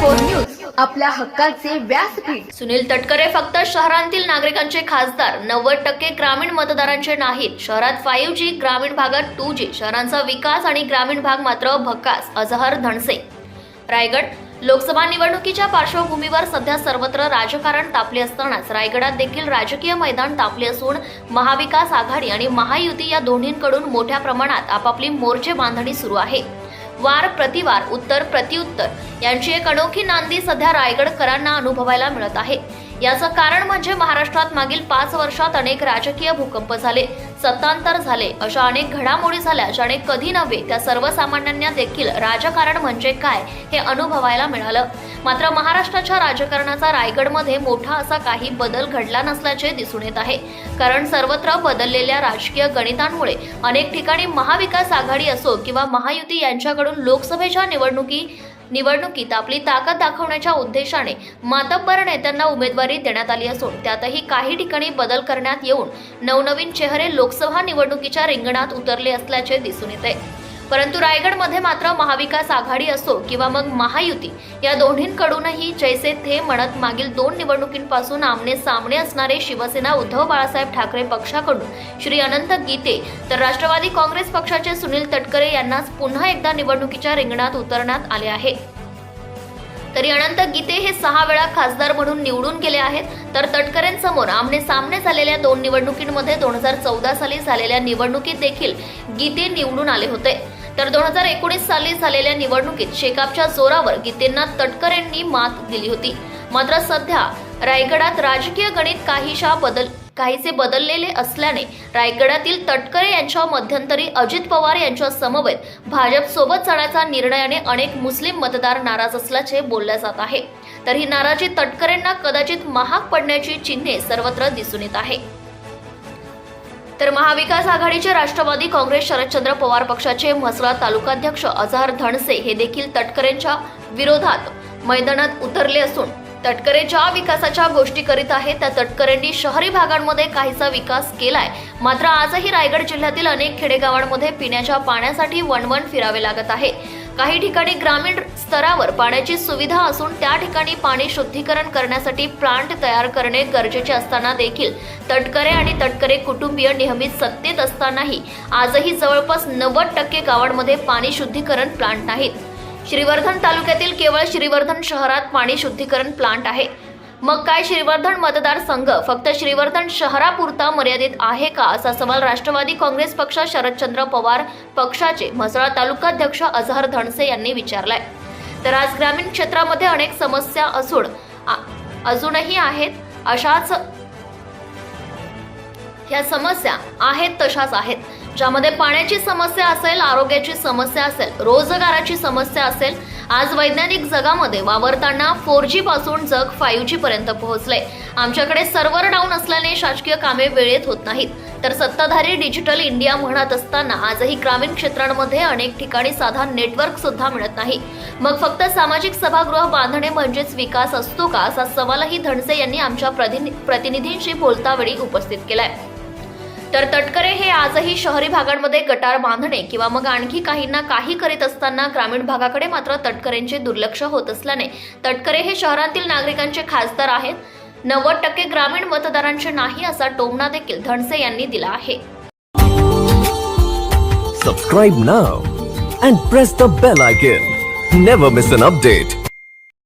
Four news आपल्या हक्काचे व्यासपीठ. सुनील तटकरे फक्त शहरांतील नागरिकांचे खासदार. नव्वद टक्के ग्रामीण मतदारांचे नाहीत. शहरात फाईव्ह जी ग्रामीण भागात टू जी शहरांचा विकास आणि ग्रामीण भाग मात्र भकास. अजहर धनसे. रायगड लोकसभा निवडणुकीच्या पार्श्वभूमीवर सध्या सर्वत्र राजकारण तापले असतानाच रायगडात देखील राजकीय मैदान तापले असून महाविकास आघाडी आणि महायुती या दोन्हींकडून मोठ्या प्रमाणात आपापली मोर्चे बांधणी सुरू आहे. वार प्रतिवार उत्तर प्रतिउत्तर यांची एक अनोखी नांदी सध्या रायगडकरांना अनुभवायला मिळत आहे. याचं कारण म्हणजे महाराष्ट्रात मागील पाच वर्षात अनेक राजकीय भूकंप झाले. सत्तांतर झाले. अशा अनेक घडामोडी झाल्या ज्याने कधी नव्हे त्या सर्वसामान्यांना देखील राजकारण म्हणजे काय हे अनुभवायला मिळालं. मात्र महाराष्ट्राच्या राजकारणाचा रायगडमध्ये मोठा असा काही बदल घडला नसल्याचे दिसून येत आहे. कारण सर्वत्र बदललेल्या राजकीय गणितांमुळे अनेक ठिकाणी महाविकास आघाडी असो किंवा महायुती यांच्याकडून लोकसभेच्या निवडणुकी निवडणुकीत आपली ताकद दाखवण्याच्या उद्देशाने मातब्बर नेत्यांना उमेदवारी देण्यात आली असून त्यातही काही ठिकाणी बदल करण्यात येऊन नवनवीन चेहरे लोकसभा निवडणुकीच्या रिंगणात उतरले असल्याचे दिसून येते. परंतु रायगडमध्ये मात्र महाविकास आघाडी असो किंवा मग महायुती या दोन्हींकडूनही जैसे थे म्हणत मागील दोन निवडणुकींपासून आमने सामने असणारे शिवसेना उद्धव बाळासाहेब ठाकरे पक्षाकडून श्री अनंत गीते तर राष्ट्रवादी काँग्रेस पक्षाचे सुनील तटकरे यांनाच पुन्हा एकदा निवडणुकीच्या रिंगणात उतरण्यात आले आहे. तरी अनंत गीते हे सहा वेळा खासदार म्हणून निवडून गेले आहेत तर तटकरेंसमोर आमने सामने झालेल्या दोन निवडणुकींमध्ये दोन हजार चौदा साली झालेल्या निवडणुकीत देखील गीते निवडून आले होते. तर दोन हजार एकोणीस साली झालेल्या निवडणुकीत शेकापच्या जोरावर गीतेंना तटकरेंनी मात दिली होती. मात्र सध्या रायगडात राजकीय गणित काहीशा बदल काहीसे बदललेले असल्याने रायगडातील तटकरे यांच्या मध्यंतरी अजित पवार यांच्या समवेत भाजप सोबत जाण्याचा निर्णयाने अनेक मुस्लिम मतदार नाराज असल्याचे बोलले जात आहे. तर ही नाराजी तटकरेंना कदाचित महाग पडण्याची चिन्हे सर्वत्र दिसून येत आहे. तर महाविकास आघाडीचे राष्ट्रवादी काँग्रेस शरदचंद्र पवार पक्षाचे म्हसळा तालुकाध्यक्ष अजहर धनसे हे देखील तटकरेंच्या विरोधात मैदानात उतरले असून तटकरे ज्या विकासाच्या गोष्टी करीत आहेत त्या तटकरेंनी शहरी भागांमध्ये काहीसा विकास केलाय. मात्र आजही रायगड जिल्ह्यातील अनेक खेडेगावांमध्ये पिण्याच्या पाण्यासाठी वणवण फिरावे लागत आहे. काही ठिकाणी ग्रामीण स्तरावर पाण्याची सुविधा असून त्या ठिकाणी पाणी शुद्धीकरण करण्यासाठी प्लांट तयार करणे गरजेचे असताना देखील तटकरे आणि तटकरे कुटुंबीय नेहमीच सत्तेत असतानाही आजही जवळपास नव्वद टक्के गावांमध्ये पाणी शुद्धीकरण प्लांट नाहीत. श्रीवर्धन तालुक्यातील केवळ श्रीवर्धन शहरात पाणी शुद्धीकरण प्लांट आहे. मग काय श्रीवर्धन मतदारसंघ फक्त श्रीवर्धन शहरापुरता मर्यादित आहे का असा सवाल राष्ट्रवादी काँग्रेस पक्ष शरदचंद्र पवार पक्षाचे म्हसळा तालुकाध्यक्ष अजहर धनसे यांनी विचारलाय. तर आज ग्रामीण क्षेत्रामध्ये अनेक समस्या असून अजूनही आहेत. अशाच ह्या समस्या आहेत तशाच आहेत. ज्यामध्ये पाण्याची समस्या असेल आरोग्याची समस्या असेल रोजगाराची समस्या असेल आज वैज्ञानिक जगामध्ये वावरताना फोर जी पासून जग फाईव्ह जी पर्यंत पोहोचले आमच्याकडे सर्व्हर डाऊन असल्याने शासकीय कामे वेळेत होत नाहीत. तर सत्ताधारी डिजिटल इंडिया म्हणत असताना आजही ग्रामीण क्षेत्रांमध्ये अनेक ठिकाणी साधा नेटवर्क सुद्धा मिळत नाही. मग फक्त सामाजिक सभागृह बांधणे म्हणजेच विकास असतो का? असा सवालही धनसे यांनी आमच्या प्रतिनिधींशी बोलतावेळी उपस्थित केलाय. तर तटकरे हे आजही शहरी भागांमध्ये गटार बांधणे किंवा मग आणखी काहींना काही करीत असताना ग्रामीण भागाकडे मात्र तटकरेंचे दुर्लक्ष होत असल्याने तटकरे हे शहरातील नागरिकांचे खासदार आहेत. नव्वद टक्के ग्रामीण मतदारांचे नाही असा टोमणा देखील धनसे यांनी दिला आहे. Subscribe now and press the bell icon never miss an update